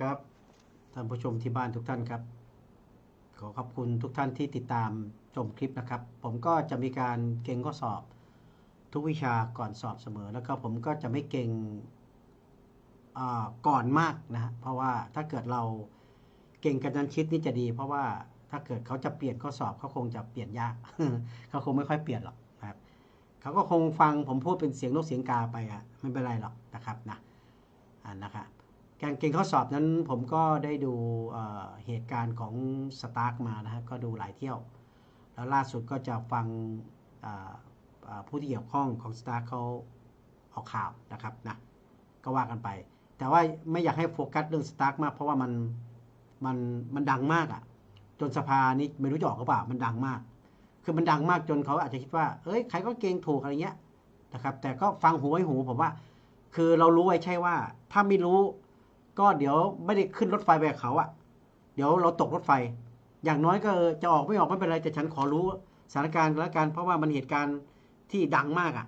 ครับ ท่านผู้ชมที่บ้านทุกท่านครับ ขอขอบคุณทุกท่านที่ติดตามชมคลิปนะครับ ผมก็จะมีการเก่งข้อสอบ ทุกวิชาก่อนสอบเสมอ แล้วก็ผมก็จะไม่เก่งอ่าก่อนมากนะฮะเพราะว่าถ้าเกิดเราเก่งกันยันชิดนี่จะดี เพราะว่าถ้าเกิดเขาจะเปลี่ยนข้อสอบเขาคงจะเปลี่ยนยากเขาคงไม่ค่อยเปลี่ยนหรอกนะครับเขาก็คงฟังผมพูดเป็นเสียงนกเสียงกาไปอะไม่เป็นไรหรอกนะครับนะอ่านะครับ การเก่งข้อสอบนั้นผมก็ได้ดูเหตุการณ์ของสตาร์กมานะฮะก็ดูหลายเที่ยว แล้วล่าสุดก็จะฟังผู้ที่เกี่ยวข้องของสตาร์กเขาออกข่าวนะครับนะก็ว่ากันไป แต่ว่าไม่อยากให้โฟกัสเรื่องสตาร์กมากเพราะว่ามันมันมันดังมากอะ่ะ จนสภานี้ไม่รู้จะออกหรือเปล่ามันดังมาก คือมันดังมากจนเขาอาจจะคิดว่าเอ้ยใครก็เก่งถูกอะไรเงี้ยนะครับ แต่ก็ฟังหูไว้หูผมว่า คือเรารู้ไว้ใช่ว่า ถ้าไม่รู้ ก็เดี๋ยวไม่ได้ขึ้นรถไฟไปกับเขาอะเดี๋ยวเราตกรถไฟ อย่างน้อยก็จะออกไม่ออกไม่เป็นไรแต่ฉันขอรู้สถานการณ์แล้วกันเพราะว่ามันเหตุการณ์ที่ดังมากอะ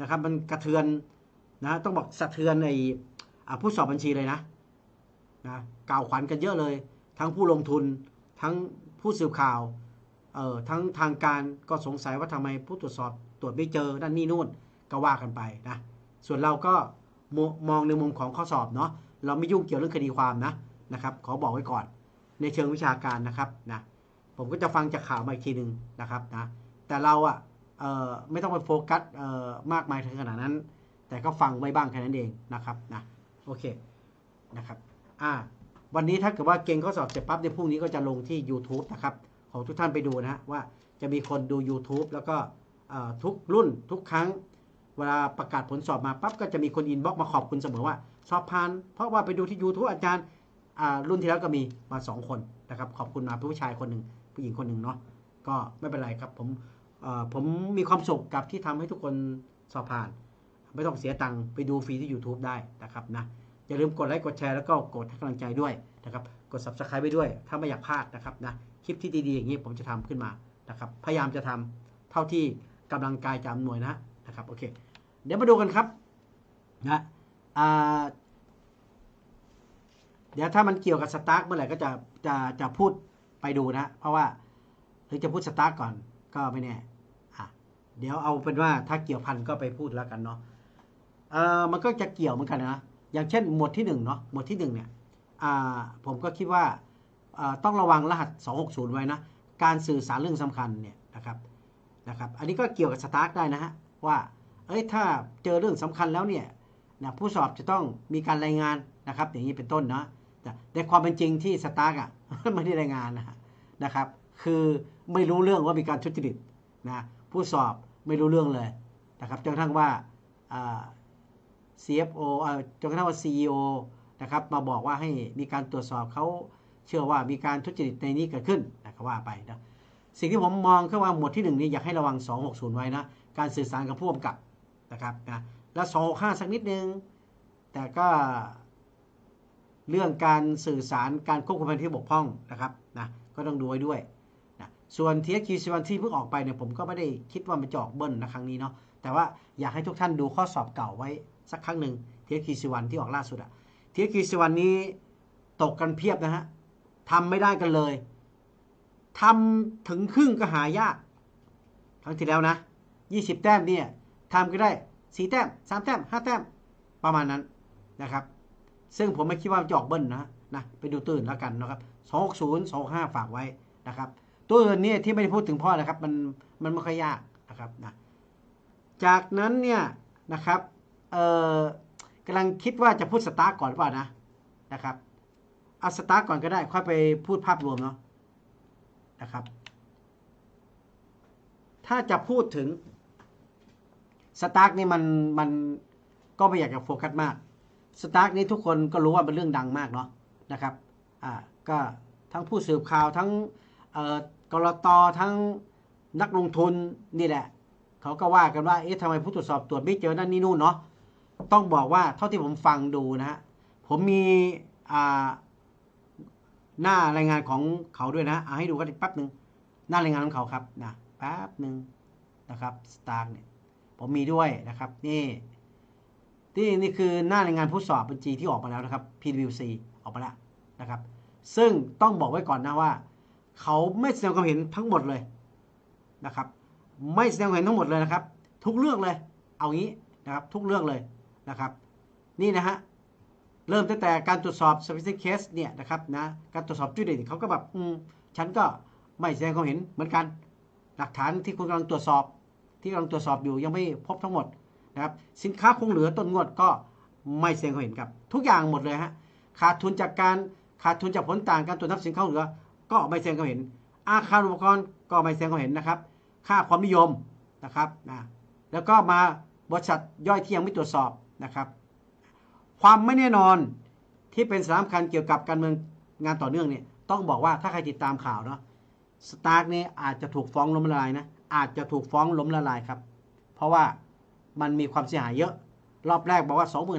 นะครับ มันกระเทือนนะต้องบอกสะเทือนในอ่าผู้สอบบัญชีเลยนะนะกล่าวขวัญกันเยอะเลย ทั้งผู้ลงทุนทั้งผู้สื่อข่าวเอ่อทั้งทางการก็สงสัยว่าทำไมผู้ตรวจสอบตรวจไม่เจอนั่นนี่นู่นก็ว่ากันไปนะส่วนเราก็มองในมุมของข้อสอบเนาะ เราไม่ยุ่งเกี่ยวเรื่องคดีความนะนะครับ ขอบอกไว้ก่อน ในเชิงวิชาการนะครับนะผมก็จะฟังจากข่าวมาอีกทีหนึ่งนะครับนะแต่เราอะเอ่อไม่ต้องไปโฟกัสมากมายถึงขนาดนั้น แต่ก็ฟังไว้บ้างแค่นั้นเองนะครับนะโอเคนะครับอ่าวันนี้ถ้าเกิดว่าเก่งข้อสอบเสร็จปั๊บในพรุ่งนี้ก็จะลงที่ YouTube นะครับของทุกท่านไปดูนะว่าจะมีคนดู YouTube แล้วก็ทุกรุ่นทุกครั้ง เวลาประกาศผลสอบมาปั๊บก็จะมีคนอินบ็อกมาขอบคุณเสมอว่า สอบผ่าน เพราะว่าไปดูที่ YouTube อาจารย์รุ่นที่แล้วก็มีมาสองคนนะครับ ขอบคุณมาผู้ชายคนหนึ่งผู้หญิงคนหนึ่งเนาะก็ไม่เป็นไรครับผมผมมีความสุขกับที่ทำให้ทุกคนสอบผ่าน ไม่ต้องเสียตังค์ไปดูฟรีที่ YouTube ได้นะครับนะอย่าลืมกดไลค์กดแชร์แล้วก็กดให้กำลังใจด้วยนะครับกด Subscribe ไปด้วย ถ้าไม่อยากพลาดนะครับนะคลิปที่ดีๆอย่างนี้ผมจะทำขึ้นมานะครับพยายามจะทำเท่าที่กำลังกายจะอำนวยนะนะครับโอเค เดี๋ยวมาดูกันครับนะ เดี๋ยวถ้ามันเกี่ยวกับสตาร์กเมื่อไหร่ก็จะจะจะพูดไปดูนะ เพราะว่าหรือจะพูดสตาร์กก่อนก็ไม่แน่อะเดี๋ยวเอาเป็นว่าถ้าเกี่ยวพันก็ไปพูดแล้วกันเนาะเออมันก็จะเกี่ยวเหมือนกันนะ อย่างเช่นหมวดที่หนึ่งเนาะ หมวดที่หนึ่งเนี่ยอ่าผมก็คิดว่าอ่าต้องระวังรหัส 260 ไว้นะ การสื่อสารเรื่องสำคัญเนี่ยนะครับ นะครับ อันนี้ก็เกี่ยวกับสตาร์กได้นะฮะว่า เอ้ย ถ้าเจอเรื่องสำคัญแล้วเนี่ย นะผู้สอบจะต้องมีการรายงานนะครับ อย่างนี้เป็นต้นเนาะแต่ในความเป็นจริงที่สตาร์กอะไม่ได้รายงานนะนะครับ คือไม่รู้เรื่องว่ามีการทุจริตนะผู้สอบไม่รู้เรื่องเลยนะครับจนกระทั่งว่า CFO จนกระทั่งว่า CEO นะครับมาบอกว่าให้มีการตรวจสอบเขาเชื่อว่ามีการทุจริตในนี้เกิดขึ้นนะครับว่าไปนะสิ่งที่ผมมองคือว่าหมวดที่หนึ่งนี้อยากให้ระวัง 260 ไว้นะ การสื่อสารกับผู้กำกับนะครับนะ แล้ว265สักนิดนึง แต่ก็เรื่องการสื่อสารการควบคุมพันที่บกพร่องนะครับนะก็ต้องดูไว้ด้วยนะส่วน TSQ 1ที่เพิ่งออกไปเนี่ยผมก็ไม่ได้คิดว่ามันจะออกเบิ้ลนะครั้งนี้เนาะแต่ว่าอยากให้ทุกท่านดูข้อสอบเก่าไว้สักครั้งหนึ่ง TSQ 1ที่ออกล่าสุดอะ TSQ 1นี้ตกกันเพียบนะฮะทำไม่ได้กันเลยทำถึงครึ่งก็หายากครั้งที่แล้วนะ 20 แต้มเนี่ยทำก็ได้ 4 แต้ม 3 แต้ม 5 แต้ม ประมาณนั้นนะครับ ซึ่งผมไม่คิดว่าจะออกเบิ้ลนะนะไปดูตื่นแล้วกันนะครับ 260 265 ฝากไว้นะครับ ตัวอื่นเนี่ยที่ไม่ได้พูดถึงพ่อนะครับ มันมันไม่ค่อยยากนะครับนะจากนั้นเนี่ยนะครับเอ่อกำลังคิดว่าจะพูดสตาร์ก่อนหรือเปล่านะนะครับเอาสตาร์ก่อนก็ได้ ค่อยไปพูดภาพรวมเนาะนะครับ ถ้าจะพูดถึง สตาร์กนี่มันมันก็ไม่อยากจะโฟกัสมากสตาร์กนี่ทุกคนก็รู้ว่าเป็นเรื่องดังมากเนาะนะครับอ่าก็ทั้งผู้สืบข่าวทั้งเอ่อกรตทั้งนักลงทุนนี่แหละ เขาก็ว่ากันว่าเอ๊ะทำไมผู้ตรวจสอบตรวจไม่เจอนั่นนี่นู่นเนาะต้องบอกว่าเท่าที่ผมฟังดูนะฮะผมมีอ่าหน้ารายงานของเขาด้วยนะเอาให้ดูกันอีกแป๊บหนึ่งหน้ารายงานของเขาครับนะแป๊บหนึ่งนะครับสตาร์กเนี่ย ผมมีด้วยนะครับ นี่นี่นี่คือหน้ารายงานผู้สอบบัญชีที่ออกมาแล้วนะครับ PwC ออกมาแล้วนะครับ ซึ่งต้องบอกไว้ก่อนนะว่า เขาไม่แสดงความเห็นทั้งหมดเลยนะครับ ไม่แสดงความเห็นทั้งหมดเลยนะครับ ทุกเรื่องเลย เอางี้นะครับ ทุกเรื่องเลยนะครับ นี่นะฮะเริ่มตั้งแต่การตรวจสอบ specific case เนี่ยนะครับนะการตรวจสอบจุดเด่นเขาก็แบบอืมฉันก็ไม่แสดงความเห็นเหมือนกัน หลักฐานที่คุณกำลังตรวจสอบ ที่กำลังตรวจสอบอยู่ยังไม่พบทั้งหมดนะครับสินค้าคงเหลือต้นงวดก็ไม่แสดงความเห็นครับ ทุกอย่างหมดเลยฮะขาดทุนจากการขาดทุนจากผลต่างการตรวจนับสินค้าคงเหลือ ก็ไม่แสดงความเห็น อาคารอุปกรณ์ก็ไม่แสดงความเห็นนะครับ ค่าความนิยมนะครับนะแล้วก็มาบริษัทย่อยที่ยังไม่ตรวจสอบนะครับ ความไม่แน่นอนที่เป็นสาระสำคัญเกี่ยวกับการเมืองงานต่อเนื่องเนี่ยต้องบอกว่าถ้าใครติดตามข่าวเนาะสตาร์กเนี่ยอาจจะถูกฟ้องล้มละลายนะ อาจจะถูกฟ้องล้มละลายครับ เพราะว่ามันมีความเสียหายเยอะ รอบแรกบอกว่า 2 5 0 0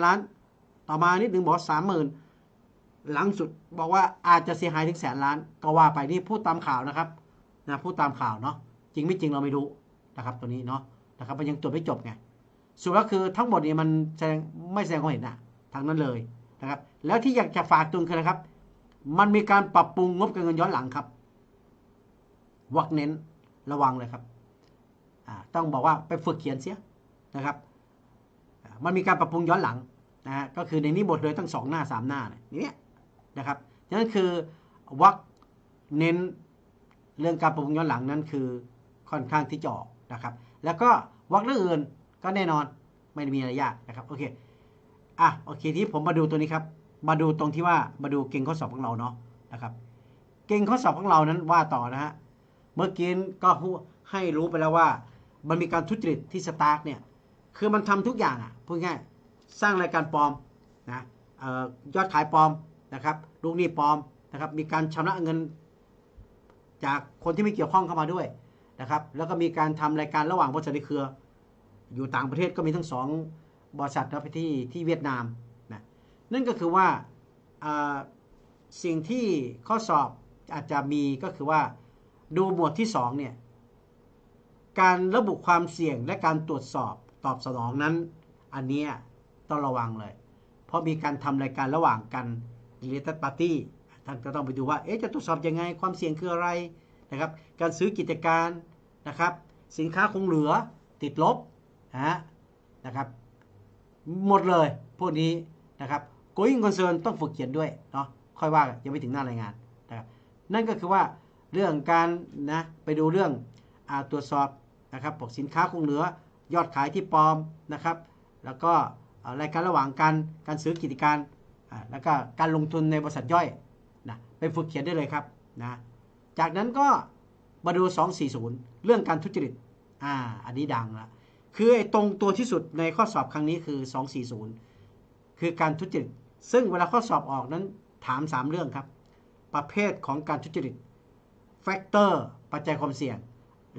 0ล้าน ต่อมานิดหนึ่งบอกสามหมื่นหลังสุดบอกว่าอาจจะเสียหายถึงแสนล้าน ก็ว่าไปนี่พูดตามข่าวนะครับนะพูดตามข่าวเนาะจริงไม่จริงเราไม่รู้นะครับตัวนี้เนาะนะครับมันยังตรวจไม่จบไงสุดก็คือทั้งหมดนี่ยมันแสดงไม่แสดงความเห็นอะทางนั้นเลยนะครับแล้วที่อยากจะฝากตรงคืออะครับ มันมีการปรับปรุงงบการเงินย้อนหลังครับ วักเน้นระวังเลยครับต้องบอกว่าไปฝึกเขียนเสียนะครับ มันมีการปรับปรุงย้อนหลังนะฮะก็คือในนี้บทเลยตั้งสองหน้าสามหน้าเนี่ยนะครับนั่นคือวักเน้นเรื่องการปรับปรุงย้อนหลังนั้นคือค่อนข้างที่จะออกนะครับ แล้วก็วักเรื่องอื่นก็แน่นอนไม่มีอะไรยากนะครับโอเคอะโอเคที่ผมมาดูตัวนี้ครับ มาดูตรงที่ว่ามาดูเก่งข้อสอบของเราเนาะนะครับ เก่งข้อสอบของเรานั้นว่าต่อนะฮะ เมื่อกี้ก็ให้รู้ไปแล้วว่า มันมีการทุจริตที่สตาร์กเนี่ย คือมันทำทุกอย่างอะพูดง่ายสร้างรายการปลอมนะออยอดขายปลอมนะครับลูกหนี้ปลอมนะครับ มีการชำระเงิน จากคนที่ไม่เกี่ยวข้องเข้ามาด้วยนะครับ แล้วก็มีการทำรายการระหว่างบริษัทในเครือ อยู่ต่างประเทศก็มีทั้งสองบริษัทนะที่ที่เวียดนามนะนั่นก็คือว่าสิ่งที่ข้อสอบอาจจะมีก็คือว่า ดูหมวดที่สองเนี่ยการระบุความเสี่ยงและการตรวจสอบตอบสนองนั้น อันเนี้ยต้องระวังเลย เพราะมีการทำรายการระหว่างกัน related party ท่านก็ต้องไปดูว่าเอ๊ะจะตรวจสอบยังไงความเสี่ยงคืออะไรนะครับ การซื้อกิจการนะครับ สินค้าคงเหลือติดลบนะฮะนะครับ หมดเลยพวกนี้นะครับ going concern ต้องฝึกเขียนด้วยเนาะค่อยว่ากันยังไม่ถึงหน้ารายงานนะครับนั่นก็คือว่า เรื่องการนะไปดูเรื่องอาตรวจสอบนะครับบอกสินค้าคงเหลือยอดขายที่ปลอมนะครับ แล้วก็อ่อรายการระหว่างกันการซื้อกิจการอ่าแล้วก็การลงทุนในบริษัทย่อยนะไปฝึกเขียนได้เลยครับนะจากนั้นก็มาดู 240 เรื่องการทุจริตอ่าอันนี้ดังละคือไอ้ตรงตัวที่สุดในข้อสอบครั้งนี้คือ 240 คือการทุจริต ซึ่งเวลาข้อสอบออกนั้นถาม 3 เรื่องครับ ประเภทของการทุจริต แฟกเตอร์ปัจจัยความเสี่ยง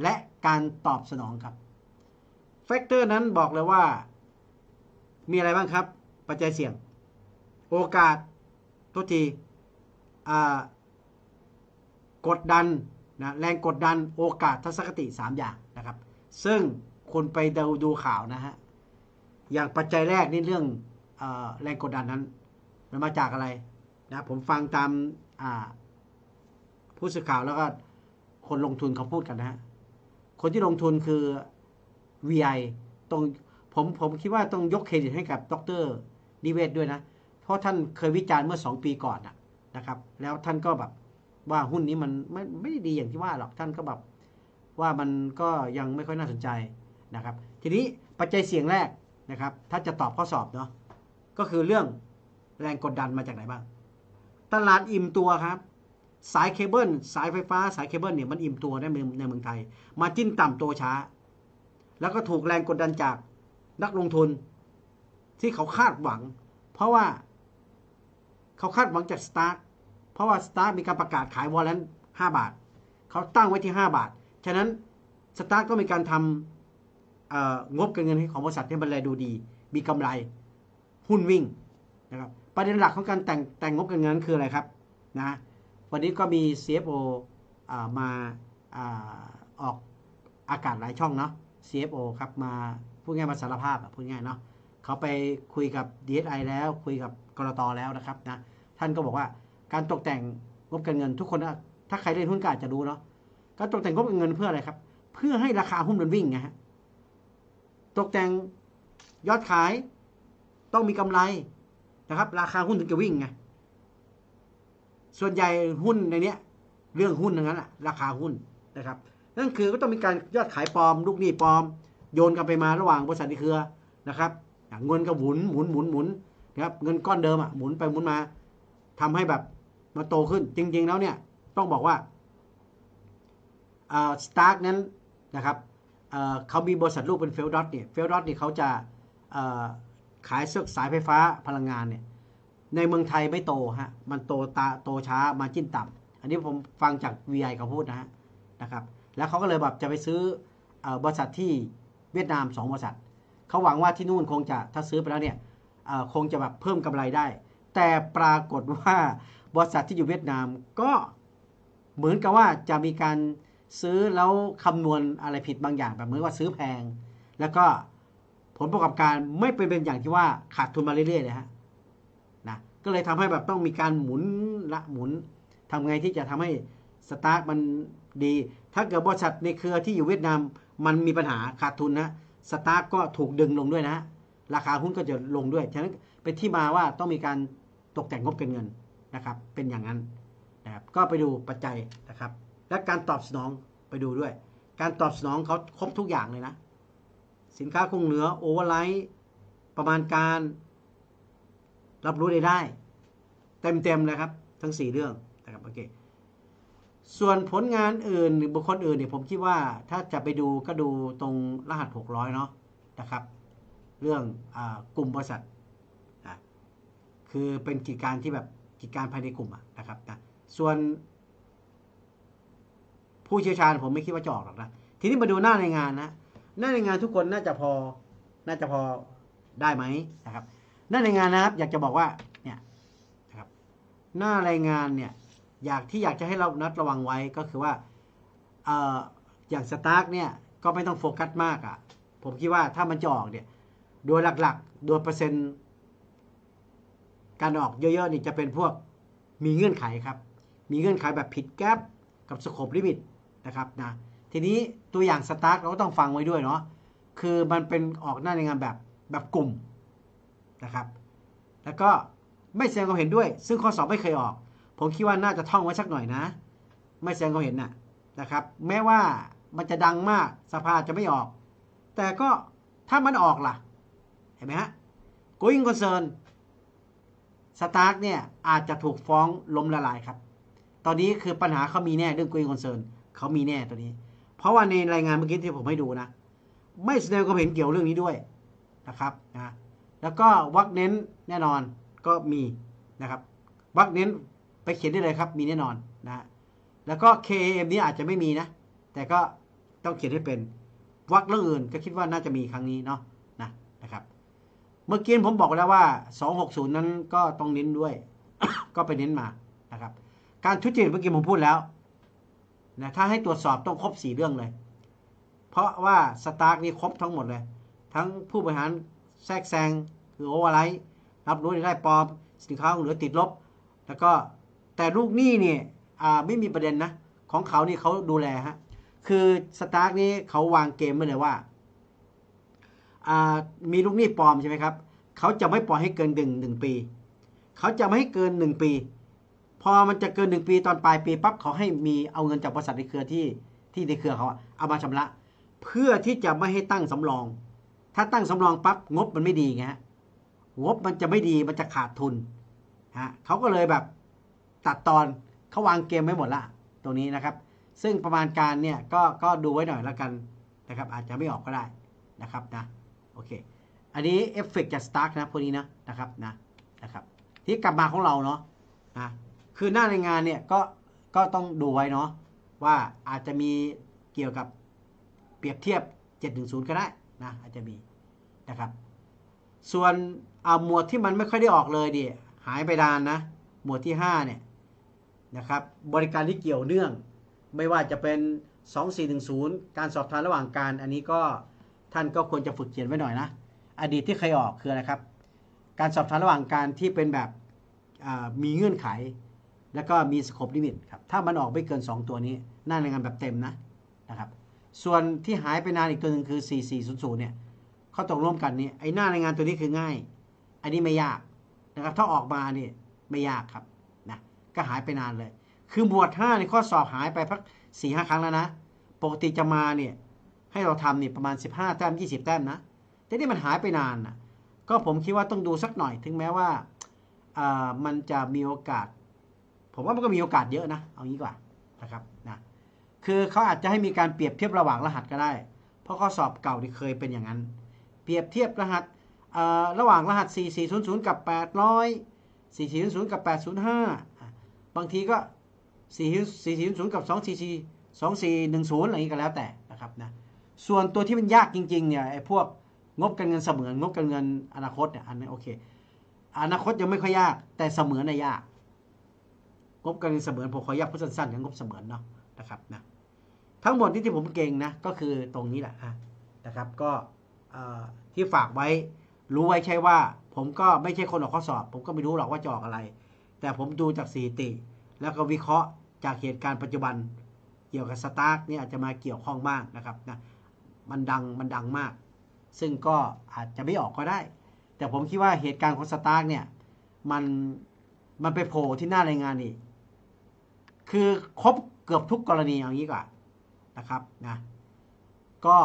และการตอบสนองครับแฟกเตอร์นั้นบอกเลยว่า มีอะไรบ้างครับ ปัจจัยเสี่ยง โอกาสทุกทีกดดันนะแรงกดดันโอกาสทัศนคติ 3 อย่างนะครับ ซึ่งคุณไปดูดูข่าวนะฮะ อย่างปัจจัยแรกนี่เรื่องออแรงกดดันนั้น มันมาจากอะไรนะผมฟังตามอ่า ผู้สื่อข่าวแล้วก็คนลงทุนเขาพูดกันนะฮะคนที่ลงทุนคือ VI ตรงผมผมคิดว่าต้องยกเครดิตให้กับดรนิเวศด้วยนะ เพราะท่านเคยวิจารณ์เมื่อ 2 ปีก่อนนะครับ แล้วท่านก็แบบว่าหุ้นนี้มันไม่ไม่ได้ดีอย่างที่ว่าหรอกท่านก็แบบว่ามันก็ยังไม่ค่อยน่าสนใจนะครับ ทีนี้ปัจจัยเสี่ยงแรกนะครับ ถ้าจะตอบข้อสอบเนาะก็คือเรื่องแรงกดดันมาจากไหนบ้าง ตลาดอิ่มตัวครับ สายเคเบิลสายไฟฟ้าสายเคเบิลเนี่ยมันอิ่มตัวในเมืองในเมืองไทย มาจิ้นต่ำตัวช้า แล้วก็ถูกแรงกดดันจากนักลงทุนที่เขาคาดหวัง เพราะว่าเขาคาดหวังจากสตาร์เพราะว่าสตาร์มีการประกาศขายวอลเลนห้าบาท เขาตั้งไว้ที่ 5 บาท ฉะนั้นสตาร์ก็มีการทำงบการเงินให้ของบริษัทให้มันแลดูดี มีกำไรหุ้นวิ่งนะครับประเด็นหลักของการแต่งแต่งงบการเงินคืออะไรครับนะ วันนี้ก็มี CFO มาออกอากาศหลายช่องเนาะ CFO ครับมาพูดง่ายมาสารภาพพูดง่ายเนาะเขาไปคุยกับ DSI แล้วคุยกับกรตแล้วนะครับนะท่านก็บอกว่าการตกแต่งงบการเงินทุกคนถ้าใครเล่นหุ้นก็อาจจะรู้เนาะการตกแต่งงบการเงินเพื่ออะไรครับ เพื่อให้ราคาหุ้นมันวิ่งไงฮะตกแต่งยอดขายต้องมีกำไรนะครับ ราคาหุ้นถึงจะวิ่งไง ส่วนใหญ่หุ้นในเนี้ยเรื่องหุ้นทั้งนั้นอะราคาหุ้นนะครับ นั่นคือก็ต้องมีการยอดขายปลอม ลูกหนี้ปลอม โยนกันไปมาระหว่างบริษัทในเครือนะครับเงินก็หมุนหมุนหมุนหมุนนะครับเงินก้อนเดิมอะหมุนไปหมุนมาทำให้แบบมาโตขึ้นจริง ๆ แล้วเนี่ยต้องบอกว่าสตาร์กนั้นนะครับเเขามีบริษัทลูกเป็นเฟลดอทเนี่ยเฟลดอทเนี่ยเขาจะขายเสื้อสายไฟฟ้าพลังงานเนี่ย ในเมืองไทยไม่โตฮะ มันโตตาโตช้ามาจิ้นต่ำอันนี้ผมฟังจาก VI เขาพูดนะฮะนะครับ แล้วเขาก็เลยแบบจะไปซื้ออบริษัทที่เวียดนามสองบริษัทเขาหวังว่าที่นู่นคงจะถ้าซื้อไปแล้วเนี่ยคงจะแบบเพิ่มกำไรได้ แต่ปรากฏว่าบริษัทที่อยู่เวียดนามก็เหมือนกับว่าจะมีการซื้อแล้วคำนวณอะไรผิดบางอย่างแบบเหมือนว่าซื้อแพง แล้วก็ผลประกอบการไม่เป็นเป็นอย่างที่ว่าขาดทุนมาเรื่อยๆเลยฮะ ก็เลยทำให้แบบต้องมีการหมุนละหมุนทำไงที่จะทำให้สตาร์ทมันดี ถ้าเกิดบริษัทในเครือที่อยู่เวียดนามมันมีปัญหาขาดทุนนะสตาร์กก็ถูกดึงลงด้วยนะ ราคาหุ้นก็จะลงด้วย ฉะนั้นเป็นที่มาว่าต้องมีการตกแต่งงบการเงินนะครับ เป็นอย่างนั้นนะครับ ก็ไปดูปัจจัยนะครับ และการตอบสนองไปดูด้วย การตอบสนองเขาครบทุกอย่างเลยนะ สินค้าคงเหลือโอเวอร์ไลท์ประมาณการ รับรู้ได้ได้ เต็มๆเลยครับ ทั้ง 4 เรื่องนะครับโอเคส่วนผลงานอื่นหรือบุคคลอื่นเนี่ยผมคิดว่าถ้าจะไปดูก็ดูตรงรหัส 600 เนาะนะครับ เรื่องอกลุ่มบริษัทนะคือเป็นกิจการที่แบบกิจการภายในกลุ่มอะนะครับนะส่วนผู้เชี่ยวชาญผมไม่คิดว่าจะออกหรอกนะทีนี้มาดูหน้าในงานนะหน้าในงานทุกคนน่าจะพอน่าจะพอได้ไหมนะครับ หน้าในงานนะครับ อยากจะบอกว่าเนี่ยนะครับหน้ารายงานเนี่ยอยากที่อยากจะให้เรานัดระวังไว้ก็คือว่าเอ่ออย่างสตาร์กเนี่ยก็ไม่ต้องโฟกัสมากอะ่ะ ผมคิดว่าถ้ามันจะออกเนี่ยโดยหลักๆ โดยเปอร์เซ็นต์ การออกเยอะๆนี่จะเป็นพวกมีเงื่อนไขครับ มีเงื่อนไขแบบผิดแก๊ปกับสโคปลิมิตนะครับนะทีนี้ตัวอย่างสตาร์กเราก็ต้องฟังไว้ด้วยเนาะคือมันเป็นออกหน้าในงานแบบแบบกลุ่ม นะครับ แล้วก็ไม่แสดงความเห็นด้วย ซึ่งข้อสอบไม่เคยออก ผมคิดว่าน่าจะท่องไว้สักหน่อยนะ ไม่แสดงความเห็นน่ะนะครับ แม้ว่ามันจะดังมากสภาจะไม่ออก แต่ก็ถ้ามันออกล่ะ เห็นไหมฮะ going concern สตาร์กเนี่ยอาจจะถูกฟ้องล้มละลายครับ ตอนนี้คือปัญหาเขามีแน่เรื่อง going concern เขามีแน่ตัวนี้ เพราะว่าในรายงานเมื่อกี้ที่ผมให้ดูนะ ไม่แสดงความเห็นเกี่ยวเรื่องนี้ด้วยนะครับนะ แล้วก็วักเน้นแน่นอนก็มีนะครับวักเน้นไปเขียนได้เลยครับ มีแน่นอนนะแล้วก็ KAM นี้อาจจะไม่มีนะ แต่ก็ต้องเขียนให้เป็นวักเรื่องอื่นก็คิดว่าน่าจะมีครั้งนี้เนาะนะนะครับเมื่อกี้ผมบอกไปแล้วว่า 260 นั้นก็ต้องเน้นด้วย ก็ไปเน้นมานะครับ การทุจริตเมื่อกี้ผมพูดแล้วนะถ้าให้ตรวจสอบต้องครบ 4 เรื่องเลย เพราะว่าสตาร์กนี่ครบทั้งหมดเลย ทั้งผู้บริหาร แทรกแซงคือโอเวอร์ไลท์รับรู้ได้ปลอมสินค้าเหลือติดลบ แล้วก็แต่ลูกหนี้เนี่ยไม่มีประเด็นนะ ของเขานี่เขาดูแลฮะคือสตาร์กนี้เขาวางเกมไว้เลยว่ามีลูกหนี้ปลอมใช่ไหมครับเขาจะไม่ปล่อยให้เกินหนึ่งหนึ่งปีเขาจะไม่ให้เกินหนึ่งปี พอมันจะเกินหนึ่งปีตอนปลายปีปั๊บเขาให้มีเอาเงินจากบริษัทในเครือที่ที่ในเครือเขาอะเอามาชำระ เพื่อที่จะไม่ให้ตั้งสำรอง ถ้าตั้งสำรองปั๊บงบมันไม่ดีไงฮะงบมันจะไม่ดีมันจะขาดทุนฮะเขาก็เลยแบบตัดตอนเขาวางเกมไว้หมดละตรงนี้นะครับ ซึ่งประมาณการเนี่ยก็ก็ดูไว้หน่อยแล้วกันนะครับ อาจจะไม่ออกก็ได้นะครับนะโอเค อันนี้เอฟเฟกจากสตาร์กนะพวกนี้นะนะครับนะนะครับ ที่กลับมาของเราเนาะนะคือหน้าในงานเนี่ยก็ก็ต้องดูไว้เนาะว่าอาจจะมีเกี่ยวกับเปรียบเทียบ 710 ก็ได้ นะอาจจะมีนะครับ ส่วนเอาหมวดที่มันไม่ค่อยได้ออกเลยดิหายไปดานนะ หมวดที่5เนี่ยนะครับบริการที่เกี่ยวเนื่อง ไม่ว่าจะเป็น 2410 การสอบทานระหว่างการ อันนี้ก็ท่านก็ควรจะฝึกเขียนไว้หน่อยนะ อดีตที่เคยออกคืออะไรครับ การสอบทานระหว่างการที่เป็นแบบมีเงื่อนไข แล้วก็มีสโคปลิมิตครับถ้ามันออกไม่เกิน 2 ตัวนี้น้าในงานแบบเต็มนะนะครับ ส่วนที่หายไปนานอีกตัวหนึ่งคือ 4400 เนี่ยเขาตกลงกันนี่ไอ้หน้าในงานตัวนี้คือง่าย อันนี้ไม่ยากนะครับ ถ้าออกมาเนี่ยไม่ยากครับนะก็หายไปนานเลย คือหมวด 5 ในข้อสอบหายไปพัก4 5ครั้งแล้วนะ ปกติจะมาเนี่ยให้เราทำเนี่ยประมาณ 15 แต้ม 20 แต้มนะ แต่นี่มันหายไปนานนะก็ผมคิดว่าต้องดูสักหน่อย ถึงแม้ว่าอ่ามันจะมีโอกาส ผมว่ามันก็มีโอกาสเยอะนะ เอางี้กว่านะครับนะ คือเขาอาจจะให้มีการเปรียบเทียบระหว่างรหัสก็ได้ เพราะข้อสอบเก่าที่เคยเป็นอย่างนั้น เปรียบเทียบรหัสระหว่างรหัส 4400 กับ 800 4400 กับ 805 บางทีก็ 4400 กับ 244 2410 อะไรอย่างนี้ก็แล้วแต่นะครับนะ ส่วนตัวที่มันยากจริงๆเนี่ยไอ้พวกงบการเงินเสมือนงบการเงินอนาคตเนี่ยอันนี้โอเค อนาคตยังไม่ค่อยยากแต่เสมือนน่ะยาก งบการเงินเสมือนผมขออนุญาตพูดสั้นๆอย่างงบเสมือนเนาะนะครับนะ ทั้งหมดที่ที่ผมเก่งนะก็คือตรงนี้แหละนะครับ ก็ที่ฝากไว้รู้ไว้ใช่ว่า ผมก็ไม่ใช่คนออกข้อสอบ ผมก็ไม่รู้หรอกว่าจะออกอะไร แต่ผมดูจากสถิติ แล้วก็วิเคราะห์จากเหตุการณ์ปัจจุบันเกี่ยวกับสตาร์กเนี่ยอาจจะมาเกี่ยวข้องบ้างนะครับนะมันดังมันดังมาก ซึ่งก็อาจจะไม่ออกก็ได้ แต่ผมคิดว่าเหตุการณ์ของสตาร์กเนี่ยมันมันไปโผล่ที่หน้ารายงานอีกคือครบเกือบทุกกรณีอย่างนี้ก่อน นะครับนะก็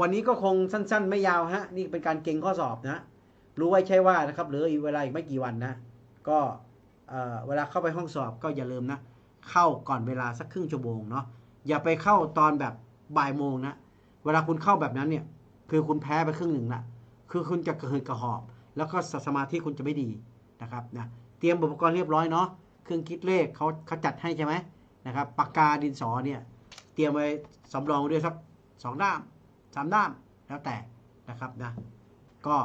วันนี้ก็คงสั้น ๆ ไม่ยาวฮะนี่เป็นการเก่งข้อสอบนะรู้ไว้ใช่ว่านะครับเหลืออีกเวลาอีกไม่กี่วันนะ ก็เอ่อเวลาเข้าไปห้องสอบก็อย่าลืมนะ เข้าก่อนเวลาสักครึ่งชั่วโมงเนาะอย่าไปเข้าตอนแบบบ่ายโมงนะ เวลาคุณเข้าแบบนั้นเนี่ย คือคุณแพ้ไปครึ่งหนึ่งละคือคุณจะกระหืดกระหอบ แล้วก็สมาธิคุณจะไม่ดีนะครับนะเตรียมอุปกรณ์เรียบร้อยเนาะเครื่องคิดเลขเขาเขาจัดให้ใช่ไหมนะครับปากกาดินสอเนี่ย เตรียมไว้สำรองด้วยสักสองด้ามสามด้ามแล้วแต่นะครับนะก็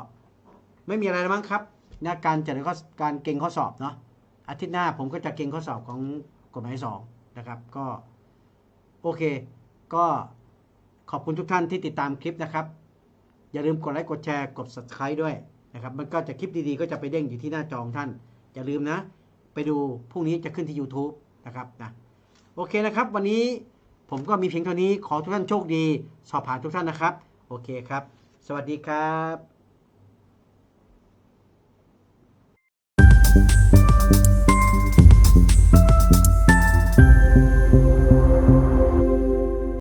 ไม่มีอะไรแล้วมั้งครับนะการจัดข้อการเก่งข้อสอบเนาะอาทิตย์หน้าผมก็จะเก่งข้อสอบของกฎหมายสองนะครับ ก็โอเค ก็ขอบคุณทุกท่านที่ติดตามคลิปนะครับ อย่าลืมกดไลค์กดแชร์กด subscribe ด้วยนะครับมันก็จะคลิปดีๆ ก็จะไปเด้งอยู่ที่หน้าจอของท่าน อย่าลืมนะ ไปดูพรุ่งนี้จะขึ้นที่ YouTube นะครับนะโอเคนะครับ วันนี้ ผมก็มีเพียงเท่านี้ขอทุกท่านโชคดี สอบผ่านทุกท่านนะครับ โอเคครับ สวัสดีครับ